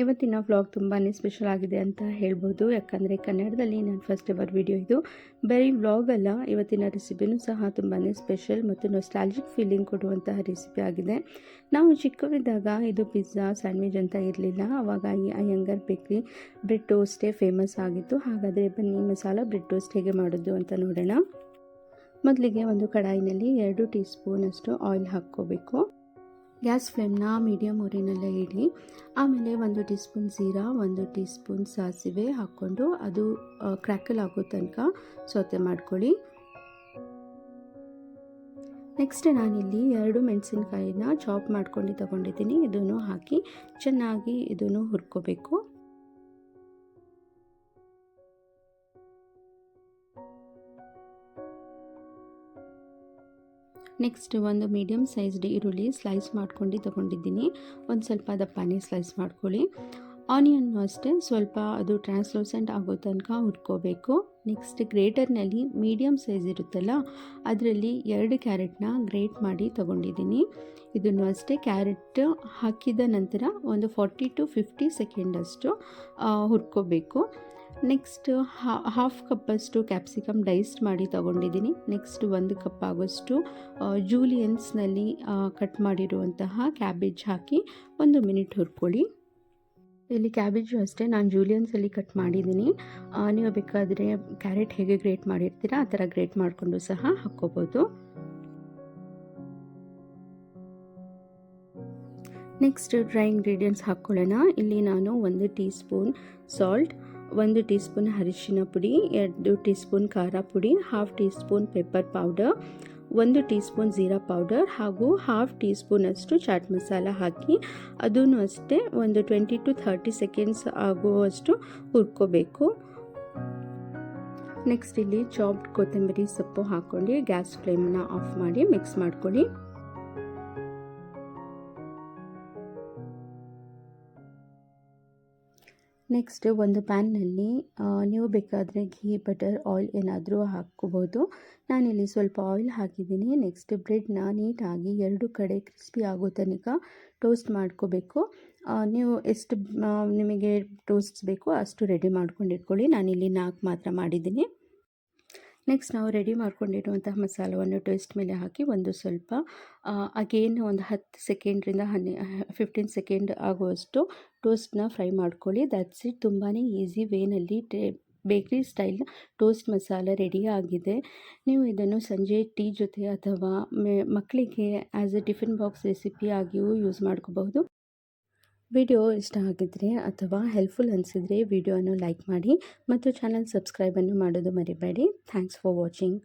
ಇವತ್ತಿನ ವ್ಲಾಗ್ ತುಂಬಾ ಸ್ಪೆಷಲ್ ಆಗಿದೆ ಅಂತ ಹೇಳ್ಬೋದು. ಯಾಕಂದರೆ ಕನ್ನಡದಲ್ಲಿ ನಾನು ಫಸ್ಟ್ ಎವರ್ ವಿಡಿಯೋ ಇದು. ಬರೀ ವ್ಲಾಗ್ ಅಲ್ಲ, ಇವತ್ತಿನ ರೆಸಿಪಿನೂ ಸಹ ತುಂಬಾ ಸ್ಪೆಷಲ್ ಮತ್ತು ನೊಸ್ಟಾಲಜಿಕ್ ಫೀಲಿಂಗ್ ಕೊಡುವಂತಹ ರೆಸಿಪಿ ಆಗಿದೆ. ನಾವು ಚಿಕ್ಕವರಿದ್ದಾಗ ಇದು ಪಿಜ್ಜಾ ಸ್ಯಾಂಡ್ವಿಚ್ ಅಂತ ಇರಲಿಲ್ಲ. ಆವಾಗ ಈ ಅಯ್ಯಂಗರ್ ಬೇಕ್ರಿ ಬ್ರೆಡ್ ಟೋಸ್ಟೇ ಫೇಮಸ್ ಆಗಿತ್ತು. ಹಾಗಾದರೆ ಬನ್ನಿ ಮಸಾಲ ಬ್ರೆಡ್ ಟೋಸ್ಟ್ ಹೇಗೆ ಮಾಡೋದು ಅಂತ ನೋಡೋಣ. ಮೊದಲಿಗೆ ಒಂದು ಕಡಾಯಿನಲ್ಲಿ ಎರಡು ಟೀ ಸ್ಪೂನಷ್ಟು ಆಯಿಲ್ ಹಾಕ್ಕೋಬೇಕು. ಗ್ಯಾಸ್ ಫ್ಲೇಮ್ನ ಮೀಡಿಯಮ್ ಊರಿನಲ್ಲೇ ಇಡಿ ಆಮೇಲೆ ಒಂದು ಟೀ ಸ್ಪೂನ್ ಜೀರಾ, ಒಂದು ಟೀ ಸ್ಪೂನ್ ಸಾಸಿವೆ ಹಾಕ್ಕೊಂಡು ಅದು ಕ್ರ್ಯಾಕಲ್ ಆಗೋ ತನಕ ಸೌತೆ ಮಾಡ್ಕೊಳ್ಳಿ. ನೆಕ್ಸ್ಟ್ ನಾನಿಲ್ಲಿ ಎರಡು ಮೆಣಸಿನ್ಕಾಯಿನ ಚಾಪ್ ಮಾಡ್ಕೊಂಡು ತಗೊಂಡಿದ್ದೀನಿ. ಇದನ್ನು ಹಾಕಿ ಚೆನ್ನಾಗಿ ಇದನ್ನು ಹುರ್ಕೋಬೇಕು. ನೆಕ್ಸ್ಟ್ ಒಂದು ಮೀಡಿಯಮ್ ಸೈಜ್ಡ್ ಈರುಳ್ಳಿ ಸ್ಲೈಸ್ ಮಾಡ್ಕೊಂಡು ತೊಗೊಂಡಿದ್ದೀನಿ. ಒಂದು ಸ್ವಲ್ಪ ದಪ್ಪನೇ ಸ್ಲೈಸ್ ಮಾಡ್ಕೊಳ್ಳಿ. ಆನಿಯನ್ನು ಅಷ್ಟೇ, ಸ್ವಲ್ಪ ಅದು ಟ್ರಾನ್ಸ್ಲೂಸೆಂಟ್ ಆಗೋ ತನಕ ಹುರ್ಕೋಬೇಕು. ನೆಕ್ಸ್ಟ್ ಗ್ರೇಟರ್ನಲ್ಲಿ ಮೀಡಿಯಮ್ ಸೈಜ್ ಇರುತ್ತಲ್ಲ, ಅದರಲ್ಲಿ ಎರಡು ಕ್ಯಾರೆಟ್ನ ಗ್ರೇಟ್ ಮಾಡಿ ತಗೊಂಡಿದ್ದೀನಿ. ಇದನ್ನು ಅಷ್ಟೇ ಕ್ಯಾರೆಟ್ ಹಾಕಿದ ನಂತರ ಒಂದು ಫಾರ್ಟಿ ಟು ಫಿಫ್ಟಿ ಸೆಕೆಂಡಷ್ಟು ಹುರ್ಕೋಬೇಕು. ನೆಕ್ಸ್ಟ್ ಹಾಫ್ ಕಪ್ಪಷ್ಟು ಕ್ಯಾಪ್ಸಿಕಮ್ ಡೈಸ್ಡ್ ಮಾಡಿ ತಗೊಂಡಿದ್ದೀನಿ. ನೆಕ್ಸ್ಟ್ ಒಂದು ಕಪ್ ಆಗೋಷ್ಟು ಜೂಲಿಯನ್ಸ್ನಲ್ಲಿ ಕಟ್ ಮಾಡಿರುವಂತಹ ಕ್ಯಾಬೇಜ್ ಹಾಕಿ ಒಂದು ಮಿನಿಟ್ ಹುರ್ಕೊಳ್ಳಿ. ಇಲ್ಲಿ ಕ್ಯಾಬೇಜು ಅಷ್ಟೇ ನಾನು ಜೂಲಿಯನ್ಸಲ್ಲಿ ಕಟ್ ಮಾಡಿದ್ದೀನಿ. ನೀವು ಬೇಕಾದರೆ ಕ್ಯಾರೆಟ್ ಹೇಗೆ ಗ್ರೇಟ್ ಮಾಡಿರ್ತೀರಾ, ಆ ಥರ ಗ್ರೇಟ್ ಮಾಡಿಕೊಂಡು ಸಹ ಹಾಕ್ಕೋಬೋದು. ನೆಕ್ಸ್ಟ್ ಡ್ರೈ ಇಂಗ್ರೀಡಿಯೆಂಟ್ಸ್ ಹಾಕ್ಕೊಳ್ಳೋಣ. ಇಲ್ಲಿ ನಾನು ಒಂದು ಟೀ ಸ್ಪೂನ್ ಸಾಲ್ಟ್ ಒಂದು ಟೀ ಸ್ಪೂನ್ ಅರಿಶಿನ ಪುಡಿ, ಎರಡು ಟೀ ಸ್ಪೂನ್ ಖಾರ ಪುಡಿ half teaspoon pepper powder ಒಂದು ಟೀ ಸ್ಪೂನ್ ಜೀರಾ ಪೌಡರ್ ಹಾಗೂ ಹಾಫ್ ಟೀ ಸ್ಪೂನಷ್ಟು ಚಾಟ್ ಮಸಾಲ ಹಾಕಿ ಅದೂ ಅಷ್ಟೇ ಒಂದು ಟ್ವೆಂಟಿ ಟು ಥರ್ಟಿ ಸೆಕೆಂಡ್ಸ್ ಆಗುವಷ್ಟು ಹುರ್ಕೋಬೇಕು. ನೆಕ್ಸ್ಟ್ ಇಲ್ಲಿ ಚಾಪ್ಡ್ ಕೊತ್ತಂಬರಿ ಸೊಪ್ಪು ಹಾಕ್ಕೊಂಡು ಗ್ಯಾಸ್ ಫ್ಲೇಮ್ನ ಆಫ್ ಮಾಡಿ ಮಿಕ್ಸ್ ಮಾಡ್ಕೊಳ್ಳಿ. ನೆಕ್ಸ್ಟ್ ಒಂದು ಪ್ಯಾನ್ನಲ್ಲಿ ನೀವು ಬೇಕಾದರೆ ಘೀ ಬಟರ್ ಆಯಿಲ್ ಏನಾದರೂ ಹಾಕ್ಕೋಬೋದು. ನಾನಿಲ್ಲಿ ಸ್ವಲ್ಪ ಆಯಿಲ್ ಹಾಕಿದ್ದೀನಿ. ನೆಕ್ಸ್ಟ್ ಬ್ರೆಡ್ನ ನೀಟಾಗಿ ಎರಡು ಕಡೆ ಕ್ರಿಸ್ಪಿ ಆಗೋ ತನಕ ಟೋಸ್ಟ್ ಮಾಡ್ಕೋಬೇಕು. ನೀವು ಎಷ್ಟು ನಿಮಗೆ ಟೋಸ್ಟ್ಸ್ ಬೇಕೋ ಅಷ್ಟು ರೆಡಿ ಮಾಡ್ಕೊಂಡು ಇಟ್ಕೊಳ್ಳಿ. ನಾನಿಲ್ಲಿ ನಾಲ್ಕು ಮಾತ್ರ ಮಾಡಿದ್ದೀನಿ. ನೆಕ್ಸ್ಟ್ ನಾವು ರೆಡಿ ಮಾಡ್ಕೊಂಡಿರುವಂತಹ ಮಸಾಲವನ್ನು ಟೇಸ್ಟ್ ಮೇಲೆ ಹಾಕಿ ಒಂದು ಸ್ವಲ್ಪ ಅಗೇನ್ ಒಂದು ಹತ್ತು ಸೆಕೆಂಡ್ರಿಂದ ಹನ್ನೆ ಫಿಫ್ಟೀನ್ ಸೆಕೆಂಡ್ ಆಗುವಷ್ಟು ಟೋಸ್ಟ್ನ ಫ್ರೈ ಮಾಡ್ಕೊಳ್ಳಿ. ದಟ್ಸ್ ಇಟ್ ತುಂಬಾ ಈಸಿ ವೇನಲ್ಲಿ tea bakery style toast masala ready ಆಗಿದೆ. ನೀವು ಇದನ್ನು ಸಂಜೆ ಟೀ ಜೊತೆ ಅಥವಾ ಮಕ್ಕಳಿಗೆ as a tiffin box recipe ಆಗಿಯೂ ಯೂಸ್ ಮಾಡ್ಕೋಬಹುದು. ವಿಡಿಯೋ ಇಷ್ಟ ಆಗಿದ್ರೆ ಅಥವಾ ಹೆಲ್ಪ್ಫುಲ್ ಅನಿಸಿದರೆ ವಿಡಿಯೋನು ಲೈಕ್ ಮಾಡಿ ಮತ್ತು ಚಾನಲ್ ಸಬ್ಸ್ಕ್ರೈಬನ್ನು ಮಾಡೋದು ಮರಿಬೇಡಿ. Thanks for watching